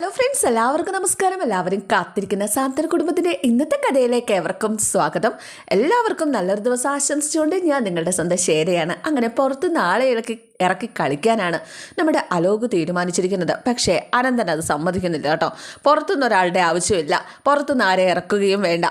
Hello friends എല്ലാവർക്കും നമസ്കാരം. എല്ലാവരും കാത്തിരിക്കുന്ന സാന്തന കുടുംബത്തിന്റെ ഇന്നത്തെ കഥയിലേക്ക് ഏവർക്കും സ്വാഗതം. എല്ലാവർക്കും നല്ലൊരു ദിവസം ആശംസിച്ചുകൊണ്ട് ഞാൻ നിങ്ങളുടെ സ്വന്തം ശേരയാണ് അങ്ങനെ പുറത്ത് നാളെ ഇറക്കി ഇറക്കി കളിക്കാനാണ് നമ്മുടെ അലോക് തീരുമാനിച്ചിരിക്കുന്നത്. പക്ഷേ അനന്തൻ അത് സമ്മതിക്കുന്നില്ല കേട്ടോ. പുറത്തുനിന്ന് ഒരാളുടെ ആവശ്യമില്ല. പുറത്തുനിന്ന് ആരെ ഇറക്കുകയും വേണ്ട.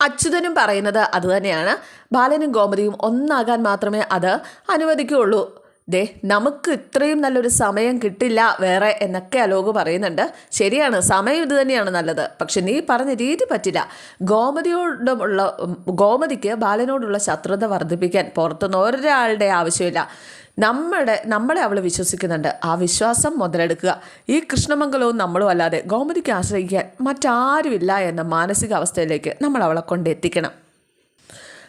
അച്യുതനും പറയുന്നത് അതുതന്നെയാണ് ബാലനും ഗോമതിയും ഒന്നാകാൻ മാത്രമേ അത് അനുവദിക്കുകയുള്ളൂ. ദേ നമുക്ക് ഇത്രയും നല്ലൊരു സമയം കിട്ടില്ല വേറെ എന്നൊക്കെ അലോക് പറയുന്നുണ്ട്. ശരിയാണ് സമയം ഇത് തന്നെയാണ് നല്ലത്. പക്ഷെ നീ പറഞ്ഞ രീതി പറ്റില്ല. ഗോമതിയോടുള്ള ഗോമതിക്ക് ബാലനോടുള്ള ശത്രുത വർദ്ധിപ്പിക്കാൻ പുറത്തുനിന്ന് ഒരാളുടെ ആവശ്യമില്ല. നമ്മുടെ നമ്മളെ അവൾ വിശ്വസിക്കുന്നുണ്ട്. ആ വിശ്വാസം മുതലെടുക്കുക. ഈ കൃഷ്ണമംഗലവും നമ്മളും അല്ലാതെ ഗോമതിക്ക് ആശ്രയിക്കാൻ മറ്റാരുമില്ല എന്ന മാനസികാവസ്ഥയിലേക്ക് നമ്മൾ അവളെ കൊണ്ടെത്തിക്കണം.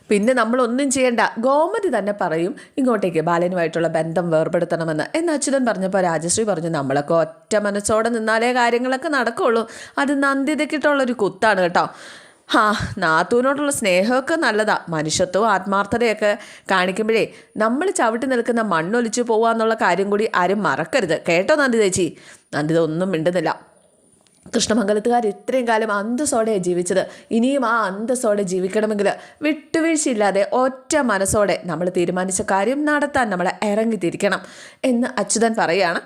പിന്നെ നമ്മളൊന്നും ചെയ്യേണ്ട. ഗോമതി തന്നെ പറയും ഇങ്ങോട്ടേക്ക് ബാലനുമായിട്ടുള്ള ബന്ധം വേർപെടുത്തണമെന്ന്. എന്ന് അച്യുതൻ പറഞ്ഞപ്പോൾ രാജശ്രീ പറഞ്ഞു നമ്മളൊക്കെ ഒറ്റ മനസ്സോടെ നിന്നാലേ കാര്യങ്ങളൊക്കെ നടക്കുള്ളൂ. അത് നന്ദിതയ്ക്കിട്ടുള്ളൊരു കുത്താണ് കേട്ടോ. ആ നാത്തൂനോടുള്ള സ്നേഹമൊക്കെ നല്ലതാ. മനുഷ്യത്വവും ആത്മാർത്ഥതയൊക്കെ കാണിക്കുമ്പോഴേ നമ്മൾ ചവിട്ടി നിൽക്കുന്ന മണ്ണൊലിച്ചു പോവാന്നുള്ള കാര്യം കൂടി ആരും മറക്കരുത്. കേട്ടോ നന്ദി ചേച്ചി? നന്ദിത ഒന്നും മിണ്ടുന്നില്ല. കൃഷ്ണമംഗലത്തുകാർ ഇത്രയും കാലം അന്തസ്സോടെയാണ് ജീവിച്ചത്. ഇനിയും ആ അന്തസ്സോടെ ജീവിക്കണമെങ്കിൽ വിട്ടുവീഴ്ചയില്ലാതെ ഒറ്റ മനസ്സോടെ നമ്മൾ തീരുമാനിച്ച കാര്യം നടത്താൻ നമ്മൾ ഇറങ്ങിത്തിരിക്കണം എന്ന് അച്യുതൻ പറയുകയാണ്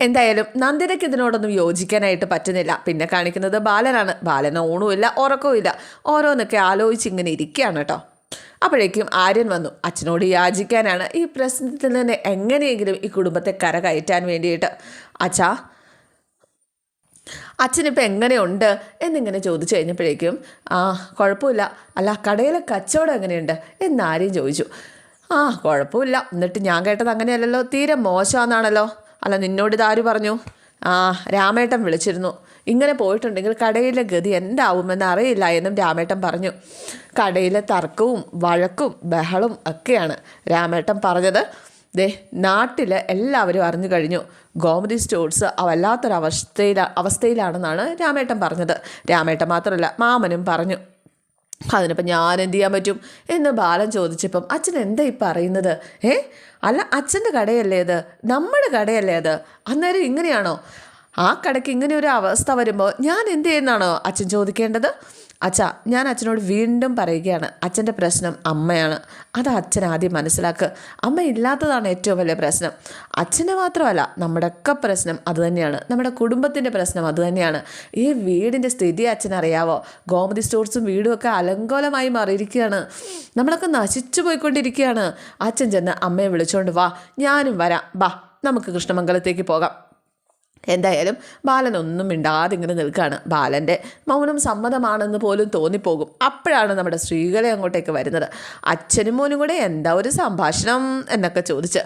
എന്തായാലും നന്ദിനയ്ക്ക് ഇതിനോടൊന്നും യോജിക്കാനായിട്ട് പറ്റുന്നില്ല. പിന്നെ കാണിക്കുന്നത് ബാലനാണ്. ബാലന് ഊണുമില്ല ഉറക്കവുമില്ല. ഓരോന്നൊക്കെ ആലോചിച്ച് ഇങ്ങനെ ഇരിക്കുകയാണ് കേട്ടോ. അപ്പോഴേക്കും ആര്യൻ വന്നു. അച്ഛനോട് യാചിക്കാനാണ് ഈ പ്രശ്നത്തിൽ നിന്ന് എങ്ങനെയെങ്കിലും ഈ കുടുംബത്തെ കരകയറ്റാൻ വേണ്ടിയിട്ട്. അച്ഛാ അച്ഛനിപ്പോൾ എങ്ങനെയുണ്ട് എന്നിങ്ങനെ ചോദിച്ചു കഴിഞ്ഞപ്പോഴേക്കും ആ കുഴപ്പമില്ല. അല്ല കടയിലെ കച്ചവടം എങ്ങനെയുണ്ട്? എന്നാരെയും ചോദിച്ചു. ആ കുഴപ്പമില്ല. എന്നിട്ട് ഞാൻ കേട്ടത് അങ്ങനെയല്ലല്ലോ. തീരെ മോശമാണെന്നാണല്ലോ. അല്ല നിന്നോട് ഇതാര് പറഞ്ഞു? ആ രാമേട്ടൻ വിളിച്ചിരുന്നു. ഇങ്ങനെ പോയിട്ടുണ്ടെങ്കിൽ കടയിലെ ഗതി എന്താവുമെന്ന് അറിയില്ല എന്നും രാമേട്ടൻ പറഞ്ഞു. കടയിലെ തർക്കവും വഴക്കും ബഹളും ഒക്കെയാണ് രാമേട്ടൻ പറഞ്ഞത്. ദേ നാട്ടിൽ എല്ലാവരും അറിഞ്ഞു കഴിഞ്ഞു. ഗോമതി സ്റ്റോഴ്സ് വല്ലാത്തൊരവസ്ഥയിൽ അവസ്ഥയിലാണെന്നാണ് രാമേട്ടൻ പറഞ്ഞത്. രാമേട്ടൻ മാത്രമല്ല മാമനും പറഞ്ഞു. അതിനിപ്പം ഞാൻ എന്ത് ചെയ്യാൻ പറ്റും? എന്ന് ബാലൻ ചോദിച്ചപ്പം അച്ഛൻ എന്താ ഈ പറയുന്നത്? ഏ? അല്ല അച്ഛന്റെ കടയല്ലേ അത് നമ്മുടെ കടയല്ലേ അത്? അന്നേരം ഇങ്ങനെയാണോ? ആ കടയ്ക്ക് ഇങ്ങനെ ഒരു അവസ്ഥ വരുമ്പോൾ ഞാൻ എന്ത് ചെയ്യുന്നതാണോ അച്ഛൻ ചോദിക്കേണ്ടത്? അച്ഛ ഞാൻ അച്ഛനോട് വീണ്ടും പറയുകയാണ് അച്ഛന്റെ പ്രശ്നം അമ്മയാണ്. അത് അച്ഛൻ ആദ്യം മനസ്സിലാക്കുക അമ്മ ഇല്ലാത്തതാണ് ഏറ്റവും വലിയ പ്രശ്നം. അച്ഛനെ മാത്രമല്ല നമ്മുടെയൊക്കെ പ്രശ്നം അതുതന്നെയാണ് നമ്മുടെ കുടുംബത്തിന്റെ പ്രശ്നം അതുതന്നെയാണ് ഈ വീടിന്റെ സ്ഥിതി അച്ഛനറിയാവോ? ഗോമതി സ്റ്റോർസും വീടും ഒക്കെ അലങ്കോലമായി മാറിയിരിക്കുകയാണ്. നമ്മളൊക്കെ നശിച്ചു പോയിക്കൊണ്ടിരിക്കുകയാണ്. അച്ഛൻ ചെന്ന് അമ്മയെ വിളിച്ചുകൊണ്ട് വാ ഞാനും വരാം. വാ നമുക്ക് കൃഷ്ണമംഗലത്തേക്ക് പോകാം. എന്തായാലും ബാലൻ ഒന്നും മിണ്ടാതെ ഇങ്ങനെ നിൽക്കുകയാണ്. ബാലന്റെ മൗനം സമ്മതമാണെന്ന് പോലും തോന്നിപ്പോകും. അപ്പോഴാണ് നമ്മുടെ സ്ത്രീകളെ അങ്ങോട്ടേക്ക് വരുന്നത്. അച്ഛനും മോനും കൂടെ എന്താ ഒരു സംഭാഷണം എന്നൊക്കെ ചോദിച്ച്.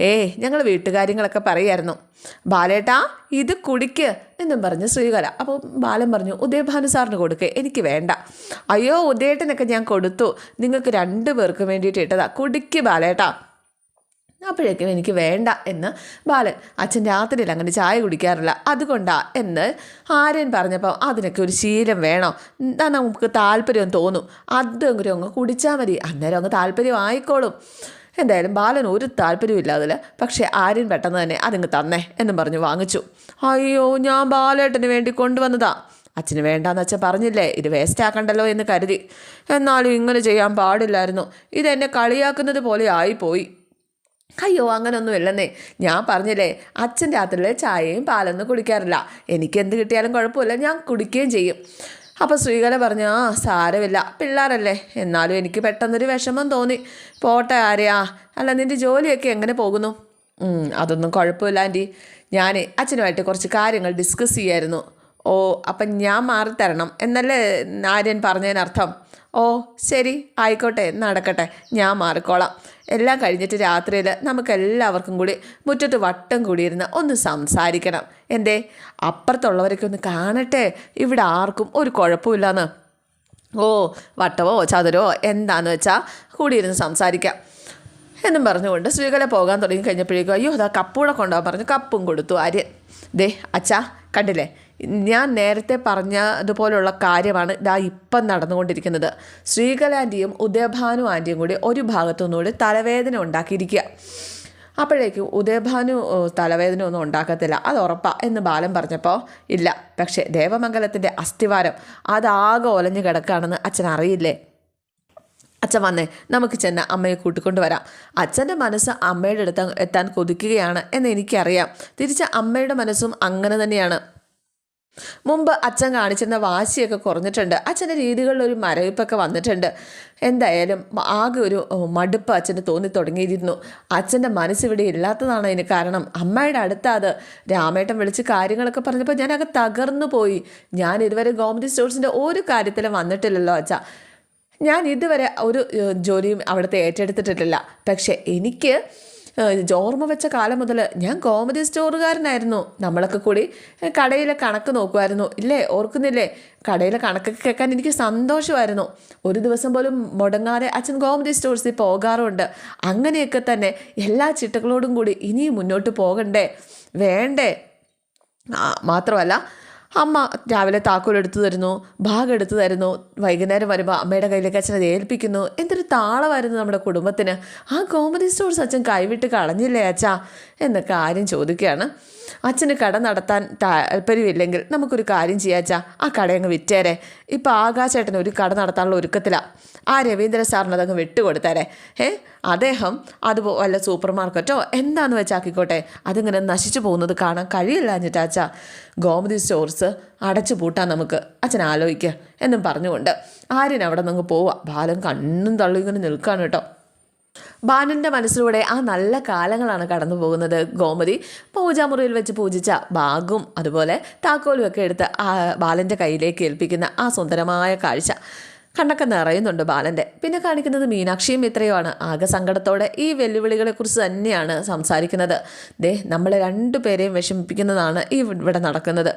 ഏയ് ഞങ്ങൾ വീട്ടുകാര്യങ്ങളൊക്കെ പറയായിരുന്നു. ബാലേട്ടാ ഇത് കുടിക്ക് എന്നും പറഞ്ഞ് ശ്രീകല. അപ്പോൾ ബാലൻ പറഞ്ഞു ഉദയഭാനു സാറിന് കൊടുക്ക് എനിക്ക് വേണ്ട. അയ്യോ ഉദയേട്ടനൊക്കെ ഞാൻ കൊടുത്തു. നിങ്ങൾക്ക് രണ്ടു പേർക്ക് വേണ്ടിയിട്ട് ഇട്ടതാ. കുടിക്ക് ബാലേട്ടാ. അപ്പോഴേക്കും എനിക്ക് വേണ്ട എന്ന് ബാലൻ അച്ഛൻ രാത്രിയിൽ അങ്ങനെ ചായ കുടിക്കാറില്ല. അതുകൊണ്ടാ എന്ന് ആര്യൻ പറഞ്ഞപ്പോൾ അതിനൊക്കെ ഒരു ശീലം വേണോ. എന്താ നമുക്ക് താല്പര്യം തോന്നും. അതെങ്കിലും അങ്ങ് കുടിച്ചാൽ മതി. അന്നേരം അങ്ങ് താല്പര്യം ആയിക്കോളും. എന്തായാലും ബാലൻ ഒരു താല്പര്യമില്ല പക്ഷേ ആര്യൻ പെട്ടെന്ന് തന്നെ അതിങ്ങ് തന്നേ എന്നും പറഞ്ഞു വാങ്ങിച്ചു. അയ്യോ ഞാൻ ബാലേട്ടന് വേണ്ടി കൊണ്ടുവന്നതാ. അച്ഛന് വേണ്ടാന്ന് അച്ഛൻ പറഞ്ഞില്ലേ? ഇത് വേസ്റ്റ് ആക്കണ്ടല്ലോ എന്ന് കരുതി. എന്നാലും ഇങ്ങനെ ചെയ്യാൻ പാടില്ലായിരുന്നു. ഇതെന്നെ കളിയാക്കുന്നത് പോലെ ആയിപ്പോയി. അയ്യോ അങ്ങനൊന്നും ഇല്ലെന്നേ ഞാൻ പറഞ്ഞില്ലേ അച്ഛൻ രാത്രിയിലെ ചായയും പാലൊന്നും കുടിക്കാറില്ല. എനിക്ക് എന്ത് കിട്ടിയാലും കുഴപ്പമില്ല ഞാൻ കുടിക്കുകയും ചെയ്യും. അപ്പോൾ ശ്രീകല പറഞ്ഞു ആ സാരമില്ല പിള്ളേരല്ലേ. എന്നാലും എനിക്ക് പെട്ടെന്നൊരു വിഷമം തോന്നി. പോട്ടെ ആരെയാ. അല്ല നിന്റെ ജോലിയൊക്കെ എങ്ങനെ പോകുന്നു? അതൊന്നും കുഴപ്പമില്ല ആന്റി ഞാൻ അച്ഛനുമായിട്ട് കുറച്ച് കാര്യങ്ങൾ ഡിസ്കസ് ചെയ്യായിരുന്നു. ഓ അപ്പം ഞാൻ മാറിത്തരണം എന്നല്ലേ ആര്യൻ പറഞ്ഞതിനർത്ഥം. ഓ ശരി ആയിക്കോട്ടെ നടക്കട്ടെ ഞാൻ മാറിക്കോളാം. എല്ലാം കഴിഞ്ഞിട്ട് രാത്രിയിൽ നമുക്ക് എല്ലാവർക്കും കൂടി മുറ്റത്ത് വട്ടം കൂടിയിരുന്ന് ഒന്ന് സംസാരിക്കണം. എന്തേ അപ്പുറത്തുള്ളവരൊക്കെ ഒന്ന് കാണട്ടെ. ഇവിടെ ആർക്കും ഒരു കുഴപ്പമില്ലെന്ന്. ഓ വട്ടവോ ചതുരോ എന്താണെന്ന് വെച്ചാൽ കൂടിയിരുന്ന് സംസാരിക്കാം. എന്നും പറഞ്ഞുകൊണ്ട് ശ്രീകല പോകാൻ തുടങ്ങി കഴിഞ്ഞപ്പോഴേക്കും അയ്യോ അതാ കപ്പൂടെ കൊണ്ടുപോകാൻ പറഞ്ഞു കപ്പും കൊടുത്തു ആര്യൻ. ദേ അച്ഛാ കണ്ടില്ലേ? ഞാൻ നേരത്തെ പറഞ്ഞതുപോലുള്ള കാര്യമാണ് ഇതാ ഇപ്പം നടന്നുകൊണ്ടിരിക്കുന്നത്. ശ്രീകല ആന്റിയും ഉദയഭാനു ആന്റിയും കൂടി ഒരു ഭാഗത്തുനിന്നുകൂടി തലവേദന ഉണ്ടാക്കിയിരിക്കുക. അപ്പോഴേക്കും ഉദയഭാനു തലവേദന ഒന്നും ഉണ്ടാക്കത്തില്ല. അത് ഉറപ്പാ എന്ന് ബാലൻ പറഞ്ഞപ്പോൾ ഇല്ല പക്ഷേ ദേവമംഗലത്തിന്റെ അസ്ഥിവാരം അതാകെ ഒലഞ്ഞു കിടക്കുകയാണെന്ന് അച്ഛൻ അറിയില്ലേ? അച്ഛൻ വന്നേ നമുക്ക് ചെന്ന് അമ്മയെ കൂട്ടിക്കൊണ്ട് വരാം. അച്ഛന്റെ മനസ്സ് അമ്മയുടെ അടുത്ത് എത്താൻ കൊതിക്കുകയാണ് എന്ന് എനിക്കറിയാം. തിരിച്ച് അമ്മയുടെ മനസ്സും അങ്ങനെ തന്നെയാണ്. മുമ്പ് അച്ഛൻ കാണിച്ചിരുന്ന വാശിയൊക്കെ കുറഞ്ഞിട്ടുണ്ട്. അച്ഛന്റെ രീതികളിൽ ഒരു മരവിപ്പൊക്കെ വന്നിട്ടുണ്ട്. എന്തായാലും ആകെ ഒരു മടുപ്പ് അച്ഛന് തോന്നി തുടങ്ങിയിരുന്നു അച്ഛന്റെ മനസ്സിവിടെ ഇല്ലാത്തതാണ് അതിന് കാരണം. അമ്മയുടെ അടുത്ത് അത് രാമേട്ടൻ വിളിച്ച് കാര്യങ്ങളൊക്കെ പറഞ്ഞപ്പോൾ ഞാനൊക്കെ തകർന്നു പോയി. ഞാൻ ഇതുവരെ ഗവൺമെന്റ് സ്റ്റോഴ്സിന്റെ ഒരു കാര്യത്തിലും വന്നിട്ടില്ലല്ലോ അച്ഛ. ഞാൻ ഇതുവരെ ഒരു ജോലിയും അവിടുത്തെ ഏറ്റെടുത്തിട്ടില്ല പക്ഷേ എനിക്ക് ഓർമ്മ വെച്ച കാലം മുതൽ ഞാൻ കോമഡി സ്റ്റോറുകാരനായിരുന്നു നമ്മളൊക്കെ കൂടി കടയിലെ കണക്ക് നോക്കുമായിരുന്നു ഇല്ലേ ഓർക്കുന്നില്ലേ? കടയിലെ കണക്കൊക്കെ കേൾക്കാൻ എനിക്ക് സന്തോഷമായിരുന്നു. ഒരു ദിവസം പോലും മുടങ്ങാതെ അച്ഛൻ കോമഡി സ്റ്റോഴ്സിൽ പോകാറുണ്ട്. അങ്ങനെയൊക്കെ തന്നെ എല്ലാ ചിട്ടകളോടും കൂടി ഇനിയും മുന്നോട്ട് പോകണ്ടേ? വേണ്ടേ? മാത്രമല്ല അമ്മ രാവിലെ താക്കോൽ എടുത്തു തരുന്നു ഭാഗം എടുത്തു തരുന്നു വൈകുന്നേരം വരുമ്പോൾ അമ്മയുടെ കയ്യിലേക്ക് അച്ഛനെ ഏൽപ്പിക്കുന്നു. എന്തൊരു താളമായിരുന്നു നമ്മുടെ കുടുംബത്തിന്. ആ കോമഡി സ്റ്റോഴ്സ് അച്ഛൻ കൈവിട്ട് കളഞ്ഞില്ലേ അച്ഛാ? എന്നൊക്കെ ആരും ചോദിക്കുകയാണ്. അച്ഛന് കട നടത്താൻ താല്പര്യമില്ലെങ്കിൽ നമുക്കൊരു കാര്യം ചെയ്യാച്ചാ ആ കടയങ്ങ് വിറ്റേരെ. ഇപ്പോൾ ആകാശേട്ടന് ഒരു കട നടത്താനുള്ള ഒരുക്കത്തിലാണ് ആ രവീന്ദ്ര സാറിന് അതങ്ങ് വിട്ടുകൊടുത്തേരെ. ഏ അദ്ദേഹം അത് വല്ല സൂപ്പർ മാർക്കറ്റോ എന്താന്ന് വെച്ചാക്കിക്കോട്ടെ അതിങ്ങനെ നശിച്ചു പോകുന്നത് കാണാൻ കഴിയില്ല എന്നിട്ടാച്ചാ ഗോമതി സ്റ്റോർസ് അടച്ചു പൂട്ടാൻ നമുക്ക് അച്ഛൻ ആലോചിക്കുക എന്നും പറഞ്ഞുകൊണ്ട് ആര്യൻ അവിടെ നിന്ന് പോവുക ബാലൻ കണ്ണും തള്ളി ഇങ്ങനെ നിൽക്കാണ് കേട്ടോ. ബാലന്റെ മനസ്സിലൂടെ ആ നല്ല കാലങ്ങളാണ് കടന്നു പോകുന്നത്. ഗോമതി പൂജാമുറിയിൽ വെച്ച് പൂജിച്ച ബാഗും അതുപോലെ താക്കോലും ഒക്കെ എടുത്ത് ബാലന്റെ കയ്യിലേക്ക് ഏൽപ്പിക്കുന്ന ആ സുന്ദരമായ കാഴ്ച. കണ്ണൊക്കെ നിറയുന്നുണ്ട് ബാലന്റെ. പിന്നെ കാണിക്കുന്നത് മീനാക്ഷിയും ഇത്രയുമാണ് ആകെ സങ്കടത്തോടെ ഈ വെല്ലുവിളികളെക്കുറിച്ച് തന്നെയാണ് സംസാരിക്കുന്നത്. ദേ നമ്മളെ രണ്ടുപേരെയും വിഷമിപ്പിക്കുന്നതാണ് ഈ ഇവിടെ നടക്കുന്നത്.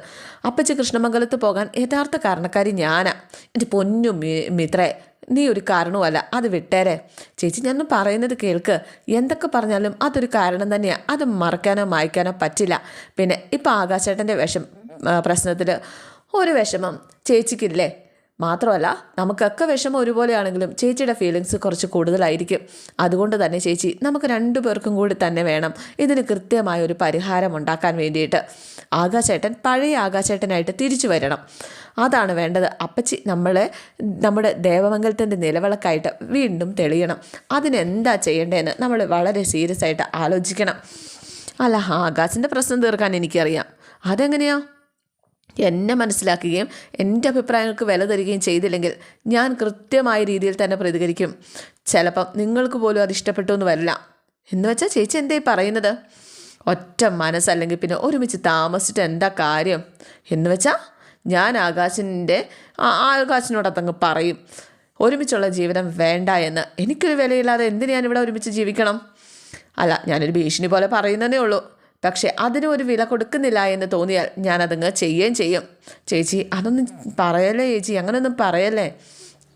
അപ്പച്ചി കൃഷ്ണമംഗലത്ത് പോകാൻ യഥാർത്ഥ കാരണക്കാരി ഞാനാ. എന്റെ പൊന്നു മിത്രേ നീ ഒരു കാരണവുമല്ല. അത് വിട്ടേരെ. ചേച്ചി ഞാൻ പറയുന്നത് കേൾക്ക്. എന്തൊക്കെ പറഞ്ഞാലും അതൊരു കാരണം തന്നെയാണ് അത് മറക്കാനോ മായ്ക്കാനോ പറ്റില്ല. പിന്നെ ഇപ്പോൾ ആകാശേട്ടന്റെ വിഷം പ്രശ്നത്തിൽ ഒരു വിഷമം. ചേച്ചിക്കില്ലേ? മാത്രമല്ല നമുക്കൊക്കെ വിഷമം ഒരുപോലെയാണെങ്കിലും ചേച്ചിയുടെ ഫീലിങ്സ് കുറച്ച് കൂടുതലായിരിക്കും. അതുകൊണ്ട് തന്നെ ചേച്ചി നമുക്ക് രണ്ടു പേർക്കും കൂടി തന്നെ വേണം ഇതിന് കൃത്യമായ ഒരു പരിഹാരം ഉണ്ടാക്കാൻ വേണ്ടിയിട്ട്. ആകാശേട്ടൻ പഴയ ആകാശേട്ടനായിട്ട് തിരിച്ചു വരണം. അതാണ് വേണ്ടത്. അപ്പച്ചി നമ്മളെ നമ്മുടെ ദേവമംഗലത്തിന്റെ നിലവിളക്കായിട്ട് വീണ്ടും തെളിയണം. അതിനെന്താ ചെയ്യേണ്ടതെന്ന് നമ്മൾ വളരെ സീരിയസ് ആയിട്ട് ആലോചിക്കണം. അല്ല ആകാശിന്റെ പ്രശ്നം തീർക്കാൻ എനിക്കറിയാം. അതെങ്ങനെയാ? എന്നെ മനസ്സിലാക്കുകയും എന്റെ അഭിപ്രായങ്ങൾക്ക് വില തരികയും ചെയ്തില്ലെങ്കിൽ ഞാൻ കൃത്യമായ രീതിയിൽ തന്നെ പ്രതികരിക്കും. ചിലപ്പം നിങ്ങൾക്ക് പോലും അത് ഇഷ്ടപ്പെട്ടു എന്ന് വരില്ല. എന്ന് വെച്ചാൽ ചേച്ചി എന്തേ പറയുന്നത്? ഒറ്റ മനസ്സല്ലെങ്കിൽ പിന്നെ ഒരുമിച്ച് താമസിച്ചിട്ട് എന്താ കാര്യം? എന്ന് വെച്ചാൽ ഞാൻ ആകാശിന്റെ ആകാശിനോടത്തങ്ങ് പറയും. ഒരുമിച്ചുള്ള ജീവിതം വേണ്ട എന്ന്. എനിക്കൊരു വിലയില്ലാതെ എന്തിന് ഞാനിവിടെ ഒരുമിച്ച് ജീവിക്കണം? അല്ല ഞാനൊരു ഭീഷണി പോലെ പറയുന്നതേ ഉള്ളൂ. പക്ഷേ അതിന് ഒരു വില കൊടുക്കുന്നില്ല എന്ന് തോന്നിയാൽ ഞാൻ അതങ്ങ് ചെയ്യുകയും ചെയ്യും. ചേച്ചി അതൊന്നും പറയല്ലേ ചേച്ചി? അങ്ങനെയൊന്നും പറയല്ലേ?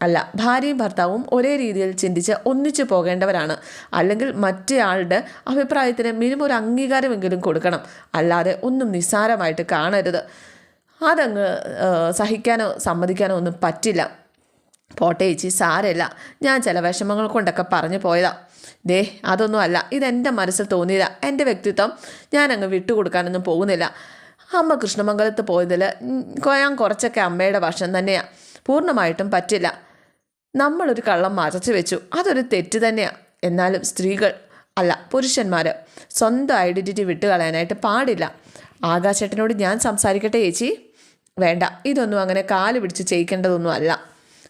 അല്ല ഭാര്യയും ഭർത്താവും ഒരേ രീതിയിൽ ചിന്തിച്ച് ഒന്നിച്ചു പോകേണ്ടവരാണ്. അല്ലെങ്കിൽ മറ്റേയാളുടെ അഭിപ്രായത്തിന് മിനിമം ഒരു അംഗീകാരമെങ്കിലും കൊടുക്കണം. അല്ലാതെ ഒന്നും നിസ്സാരമായിട്ട് കാണരുത്. അതങ്ങ് സഹിക്കാനോ സമ്മതിക്കാനോ ഒന്നും പറ്റില്ല. പോട്ടേച്ചി സാരല്ല ഞാൻ ചില വിഷമങ്ങൾ കൊണ്ടൊക്കെ പറഞ്ഞു പോയതാ. ദേ അതൊന്നും അല്ല. ഇതെന്റെ മനസ്സിൽ തോന്നിയില്ല എന്റെ വ്യക്തിത്വം ഞാൻ അങ്ങ് വിട്ടുകൊടുക്കാനൊന്നും പോകുന്നില്ല. അമ്മ കൃഷ്ണമംഗലത്ത് പോയതിൽ ഞാൻ കുറച്ചൊക്കെ അമ്മയുടെ വശം തന്നെയാണ് പൂർണമായിട്ടും പറ്റില്ല. നമ്മളൊരു കള്ളം മറച്ചു വെച്ചു. അതൊരു തെറ്റ് തന്നെയാണ് എന്നാലും സ്ത്രീകൾ അല്ല പുരുഷന്മാർ സ്വന്തം ഐഡന്റിറ്റി വിട്ടുകളയാനായിട്ട് പാടില്ല. ആകാശേട്ടനോട് ഞാൻ സംസാരിക്കട്ടെ ചേച്ചി? വേണ്ട. ഇതൊന്നും അങ്ങനെ കാൽ പിടിച്ച് ചെയ്യിക്കേണ്ടതൊന്നും അല്ല.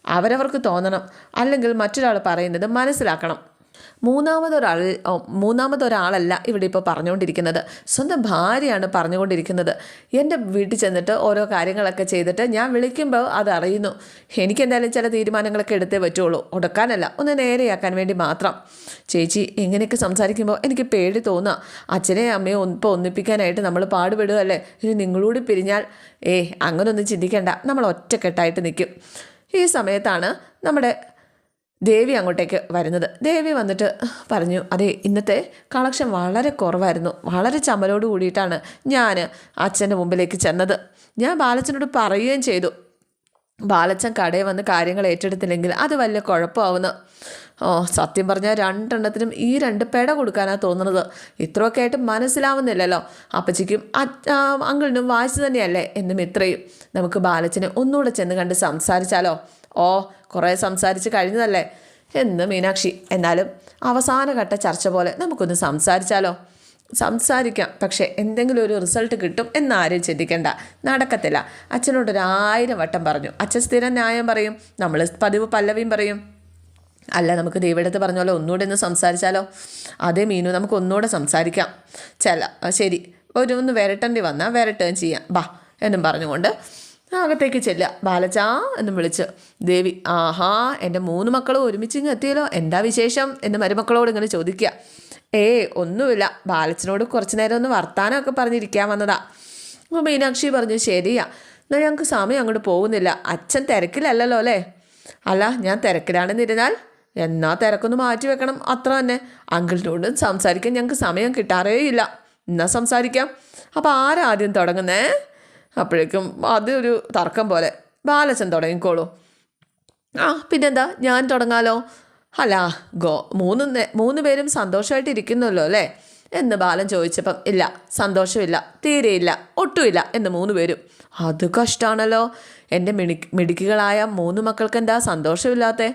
അവരവർക്ക് തോന്നണം. അല്ലെങ്കിൽ മറ്റൊരാൾ പറയുന്നത് മനസ്സിലാക്കണം. മൂന്നാമതൊരാൾ മൂന്നാമതൊരാളല്ല ഇവിടെ ഇപ്പോൾ പറഞ്ഞുകൊണ്ടിരിക്കുന്നത്. സ്വന്തം ഭാര്യയാണ് പറഞ്ഞുകൊണ്ടിരിക്കുന്നത്. എന്റെ വീട്ടിൽ ചെന്നിട്ട് ഓരോ കാര്യങ്ങളൊക്കെ ചെയ്തിട്ട് ഞാൻ വിളിക്കുമ്പോൾ അത് അറിയുന്നു. എനിക്കെന്തായാലും ചില തീരുമാനങ്ങളൊക്കെ എടുത്തേ പറ്റുള്ളൂ. ഉടക്കാനല്ല ഒന്ന് നേരെയാക്കാൻ വേണ്ടി മാത്രം. ചേച്ചി ഇങ്ങനെയൊക്കെ സംസാരിക്കുമ്പോൾ എനിക്ക് പേടി തോന്നുക അച്ഛനെ അമ്മയും ഇപ്പോൾ ഒന്നിപ്പിക്കാനായിട്ട് നമ്മൾ പാടുപെടുകയല്ലേ? ഇനി നിങ്ങളോട് പിരിഞ്ഞാൽ ഏ അങ്ങനൊന്നും ചിന്തിക്കേണ്ട. നമ്മൾ ഒറ്റക്കെട്ടായിട്ട് നിൽക്കും. ഈ സമയത്താണ് നമ്മുടെ ദേവി അങ്ങോട്ടേക്ക് വരുന്നത്. ദേവി വന്നിട്ട് പറഞ്ഞു അതെ ഇന്നത്തെ കളക്ഷൻ വളരെ കുറവായിരുന്നു. വളരെ ചമലോട് കൂടിയിട്ടാണ് ഞാൻ അച്ഛന്റെ മുമ്പിലേക്ക് ചെന്നത്. ഞാൻ ബാലച്ചനോട് പറയുകയും ചെയ്തു. ബാലച്ചൻ കടയിൽ വന്ന് കാര്യങ്ങൾ ഏറ്റെടുത്തില്ലെങ്കിൽ അത് വലിയ കുഴപ്പമാവുന്നു. ഓ സത്യം പറഞ്ഞാൽ രണ്ടെണ്ണത്തിനും ഈ രണ്ട് പെട കൊടുക്കാനാണ് തോന്നുന്നത് ഇത്രയൊക്കെ ആയിട്ട് മനസ്സിലാവുന്നില്ലല്ലോ. അപ്പച്ചിക്കും അങ്കിളിനും വായിച്ചു തന്നെയല്ലേ? എന്നും ഇത്രയും. നമുക്ക് ബാലച്ചനെ ഒന്നുകൂടെ ചെന്ന് കണ്ട് സംസാരിച്ചാലോ? ഓ കുറേ സംസാരിച്ച് കഴിഞ്ഞതല്ലേ? എന്ന് മീനാക്ഷി എന്നാലും അവസാനഘട്ട ചർച്ച പോലെ നമുക്കൊന്ന് സംസാരിച്ചാലോ? സംസാരിക്കാം പക്ഷേ എന്തെങ്കിലും ഒരു റിസൾട്ട് കിട്ടും എന്നാരും ചിന്തിക്കേണ്ട. നടക്കത്തില്ല. അച്ഛനോട് ഒരു ആയിരം വട്ടം പറഞ്ഞു. അച്ഛൻ സ്ഥിരം ന്യായം പറയും. നമ്മൾ പതിവ് പല്ലവിയും പറയും. അല്ല നമുക്ക് ദൈവടുത്ത് പറഞ്ഞ പോലെ ഒന്നുകൂടെ ഒന്ന് സംസാരിച്ചാലോ? അതേ മീനു നമുക്ക് ഒന്നുകൂടെ സംസാരിക്കാം. ചില ശരി ഒരു ഒന്ന് വരട്ടേണ്ടി വന്നാൽ വരട്ടുകയും ചെയ്യാം. ബാ എന്നും പറഞ്ഞുകൊണ്ട് അകത്തേക്ക് ചെല്ലുക. ബാലച്ചാ എന്നും വിളിച്ച് ദേവി ആഹാ എന്റെ മൂന്ന് മക്കളും ഒരുമിച്ച് ഇങ്ങ് എത്തിയല്ലോ. എന്താ വിശേഷം? എന്ന് മരുമക്കളോട് ഇങ്ങനെ ചോദിക്കുക. ഏ ഒന്നുമില്ല. ബാലച്ചനോട് കുറച്ച് നേരം ഒന്ന് വർത്താനമൊക്കെ പറഞ്ഞിരിക്കാൻ വന്നതാ. അപ്പോൾ മീനാക്ഷി പറഞ്ഞു ശരിയാ. എന്നാൽ ഞങ്ങൾക്ക് സമയം അങ്ങോട്ട് പോകുന്നില്ല. അച്ഛൻ തിരക്കിലല്ലല്ലോ അല്ലേ? അല്ല ഞാൻ തിരക്കിലാണെന്നിരുന്നാൽ എന്നാ തിരക്കൊന്ന് മാറ്റി വെക്കണം. അത്ര തന്നെ. അങ്കിളിനോട് സംസാരിക്കാൻ ഞങ്ങൾക്ക് സമയം കിട്ടാറേ ഇല്ല എന്നാ സംസാരിക്കാം? അപ്പോൾ ആരാദ്യം തുടങ്ങുന്നേ? അപ്പോഴേക്കും അതൊരു തർക്കം പോലെ ബാലച്ചൻ തുടങ്ങിക്കോളൂ. ആ പിന്നെന്താ? ഞാൻ തുടങ്ങാലോ? അല്ല ഗോ മൂന്ന് മൂന്ന് പേരും സന്തോഷമായിട്ട് ഇരിക്കുന്നല്ലോ അല്ലേ? എന്ന് ബാലൻ ചോദിച്ചപ്പം ഇല്ല സന്തോഷമില്ല തീരെയില്ല ഒട്ടുമില്ല എന്ന് മൂന്ന് പേരും അത് കഷ്ടമാണല്ലോ എന്റെ മിടി മിടുക്കികളായ മൂന്ന് മക്കൾക്ക് എന്താ സന്തോഷമില്ലാത്തേ?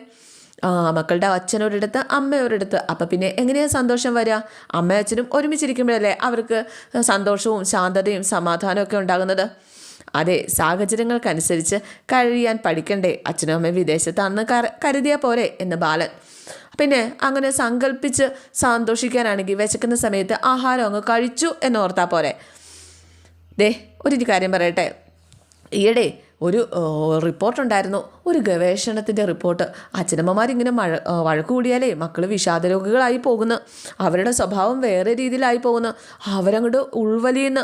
ആ മക്കളുടെ അച്ഛനൊരിടത്ത് അമ്മയൊരിടത്ത് അപ്പം പിന്നെ എങ്ങനെയാണ് സന്തോഷം വരിക അമ്മയും അച്ഛനും ഒരുമിച്ചിരിക്കുമ്പോഴല്ലേ അവർക്ക് സന്തോഷവും ശാന്തതയും സമാധാനവും ഒക്കെ ഉണ്ടാകുന്നത്? അതെ സാഹചര്യങ്ങൾക്കനുസരിച്ച് കഴിയാൻ പഠിക്കണ്ടേ? അച്ഛനും അമ്മയും വിദേശത്താണെന്ന് കര കരുതിയാൽ പോരെ എന്ന് ബാലൻ. പിന്നെ അങ്ങനെ സങ്കല്പിച്ച് സന്തോഷിക്കാനാണെങ്കിൽ വിശക്കുന്ന സമയത്ത് ആഹാരം അങ്ങ് കഴിച്ചു എന്നോർത്താൽ പോരെ. ദേ ഒരു കാര്യം പറയട്ടെ. ഈയിടെ ഒരു റിപ്പോർട്ടുണ്ടായിരുന്നു. ഒരു ഗവേഷണത്തിന്റെ റിപ്പോർട്ട്. അച്ഛനമ്മമാരിങ്ങനെ മഴ വഴക്ക് കൂടിയാലേ മക്കൾ വിഷാദരോഗികളായി പോകുന്നു. അവരുടെ സ്വഭാവം വേറെ രീതിയിലായി പോകുന്നു. അവരങ്ങോട്ട് ഉൾവലിയുന്നു.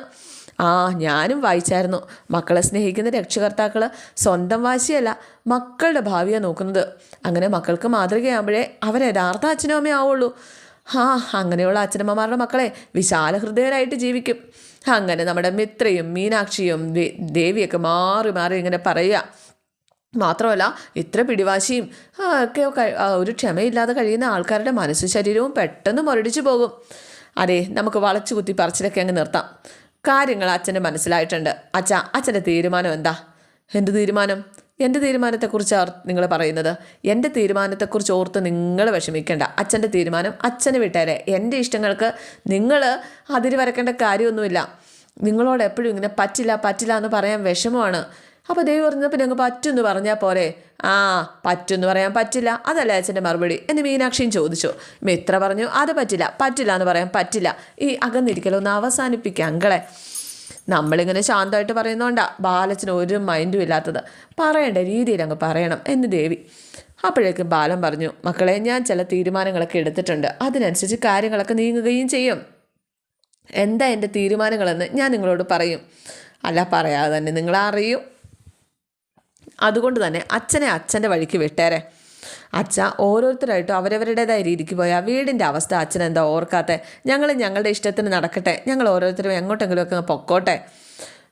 ആ ഞാനും വായിച്ചായിരുന്നു. മക്കളെ സ്നേഹിക്കുന്ന രക്ഷകർത്താക്കൾ സ്വന്തം വാശിയല്ല മക്കളുടെ ഭാവിയാണ് നോക്കുന്നത്. അങ്ങനെ മക്കൾക്ക് മാതൃകയാകുമ്പോഴേ അവർ യഥാർത്ഥ അച്ഛനും അമ്മയും ആവുള്ളൂ. ആ അങ്ങനെയുള്ള അച്ഛനമ്മമാരുടെ മക്കളെ വിശാല ഹൃദയരായിട്ട് ജീവിക്കും. അങ്ങനെ നമ്മുടെ മിത്രയും മീനാക്ഷിയും ദേവിയൊക്കെ മാറി മാറി ഇങ്ങനെ പറയുക. മാത്രമല്ല ഇത്ര പിടിവാശിയും ഒക്കെ ഒരു ക്ഷമയില്ലാതെ കഴിയുന്ന ആൾക്കാരുടെ മനസ്സും ശരീരവും പെട്ടെന്ന് മുരടിച്ചു പോകും. അതെ നമുക്ക് വളച്ചു കുത്തി പറച്ചിലൊക്കെ അങ്ങ് നിർത്താം. കാര്യങ്ങൾ അച്ഛന് മനസ്സിലായിട്ടുണ്ട്. അച്ഛ അച്ഛന്റെ തീരുമാനം എന്താ? എന്റെ തീരുമാനം? എന്റെ തീരുമാനത്തെക്കുറിച്ച് നിങ്ങൾ പറയുന്നത്? എന്റെ തീരുമാനത്തെക്കുറിച്ച് ഓർത്ത് നിങ്ങൾ വിഷമിക്കേണ്ട. അച്ഛന്റെ തീരുമാനം അച്ഛന് വിട്ടേരെ. എന്റെ ഇഷ്ടങ്ങൾക്ക് നിങ്ങൾ അതിര് വരക്കേണ്ട കാര്യമൊന്നുമില്ല. നിങ്ങളോട് എപ്പോഴും ഇങ്ങനെ പറ്റില്ല പറ്റില്ല എന്ന് പറയാൻ വിഷമമാണ്. അപ്പോൾ ദൈവം പറഞ്ഞപ്പോൾ ഞങ്ങൾ പറ്റുമെന്ന് പറഞ്ഞാൽ പോരെ. ആ പറ്റുമെന്ന് പറയാൻ പറ്റില്ല. അതല്ല അച്ഛന്റെ മറുപടി. എന്ന് മീനാക്ഷിയും ചോദിച്ചു. മിത്ര പറഞ്ഞു അത് പറ്റില്ല പറ്റില്ല എന്ന് പറയാൻ പറ്റില്ല. ഈ അകന്നിരിക്കലൊന്ന് അവസാനിപ്പിക്കുക അങ്കളെ. നമ്മളിങ്ങനെ ശാന്തമായിട്ട് പറയുന്നതുകൊണ്ടാ ബാലച്ചന് ഒരു മൈൻഡും ഇല്ലാത്തത്. പറയേണ്ട രീതിയിൽ അങ്ങ് പറയണം എന്ന് ദേവി. അപ്പോഴേക്കും ബാലൻ പറഞ്ഞു മക്കളെ ഞാൻ ചില തീരുമാനങ്ങളൊക്കെ എടുത്തിട്ടുണ്ട്. അതിനനുസരിച്ച് കാര്യങ്ങളൊക്കെ നീങ്ങുകയും ചെയ്യും. എന്താ എന്റെ തീരുമാനങ്ങളെന്ന് ഞാൻ നിങ്ങളോട് പറയും. അല്ല പറയാതെ തന്നെ നിങ്ങൾ അറിയും അതുകൊണ്ട് തന്നെ അച്ഛനെ അച്ഛന്റെ വഴിക്ക് വിട്ടേരെ. അച്ഛ ഓരോരുത്തരായിട്ടും അവരവരുടേതായ രീതിക്ക് പോയാൽ വീടിന്റെ അവസ്ഥ അച്ഛൻ എന്താ ഓർക്കാത്തെ? ഞങ്ങൾ ഞങ്ങളുടെ ഇഷ്ടത്തിന് നടക്കട്ടെ. ഞങ്ങൾ ഓരോരുത്തരും എങ്ങോട്ടെങ്കിലുമൊക്കെ പൊക്കോട്ടെ.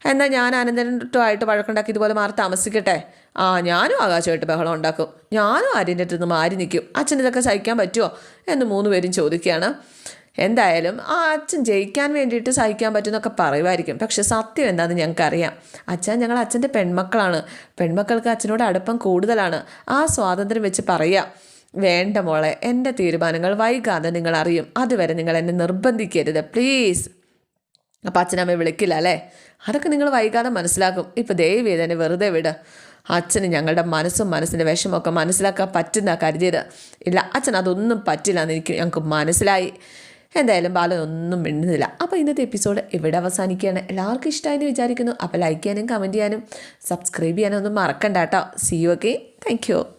എന്നാൽ ഞാൻ അനന്തരമായിട്ട് വഴക്കുണ്ടാക്കി ഇതുപോലെ മാറി താമസിക്കട്ടെ? ആ ഞാനും ആകാശമായിട്ട് ബഹളം ഉണ്ടാക്കും. ഞാനും ആര്യന്റെ അടുത്ത് നിന്ന് മാറി നിൽക്കും. അച്ഛൻ ഇതൊക്കെ സഹിക്കാൻ പറ്റുമോ? എന്ന് മൂന്ന് പേരും ചോദിക്കുകയാണ്. എന്തായാലും ആ അച്ഛൻ ജയിക്കാൻ വേണ്ടിയിട്ട് സഹിക്കാൻ പറ്റുമെന്നൊക്കെ പറയുമായിരിക്കും. പക്ഷെ സത്യം എന്താണെന്ന് ഞങ്ങൾക്കറിയാം. അച്ഛൻ ഞങ്ങൾ അച്ഛന്റെ പെൺമക്കളാണ്. പെൺമക്കൾക്ക് അച്ഛനോട് അടുപ്പം കൂടുതലാണ്. ആ സ്വാതന്ത്ര്യം വെച്ച് പറയുക വേണ്ട മോളെ എന്റെ തീരുമാനങ്ങൾ വൈകാതെ നിങ്ങൾ അറിയും. അതുവരെ നിങ്ങൾ എന്നെ നിർബന്ധിക്കരുത്. പ്ലീസ്. അപ്പം അച്ഛനമ്മ വിളിക്കില്ല അല്ലേ? അതൊക്കെ നിങ്ങൾ വൈകാതെ മനസ്സിലാക്കും. ഇപ്പം ദയവ് ചെയ്ത് എന്നെ വെറുതെ വിട്. അച്ഛന് ഞങ്ങളുടെ മനസ്സും മനസ്സിന്റെ വിഷമമൊക്കെ മനസ്സിലാക്കാൻ പറ്റുന്ന കരുതിയത്. ഇല്ല അച്ഛൻ അതൊന്നും പറ്റില്ല എന്ന് എനിക്ക് ഞങ്ങൾക്ക് മനസ്സിലായി. എന്തായാലും ബാലൻ ഒന്നും മിണ്ടുന്നില്ല. അപ്പോൾ ഇന്നത്തെ എപ്പിസോഡ് ഇവിടെ അവസാനിക്കുകയാണ്. എല്ലാവർക്കും ഇഷ്ടമായെന്ന് വിചാരിക്കുന്നു. അപ്പോൾ ലൈക്ക് ചെയ്യാനും കമന്റ് ചെയ്യാനും സബ്സ്ക്രൈബ് ചെയ്യാനും ഒന്നും മറക്കണ്ട കേട്ടോ. See you okay thank you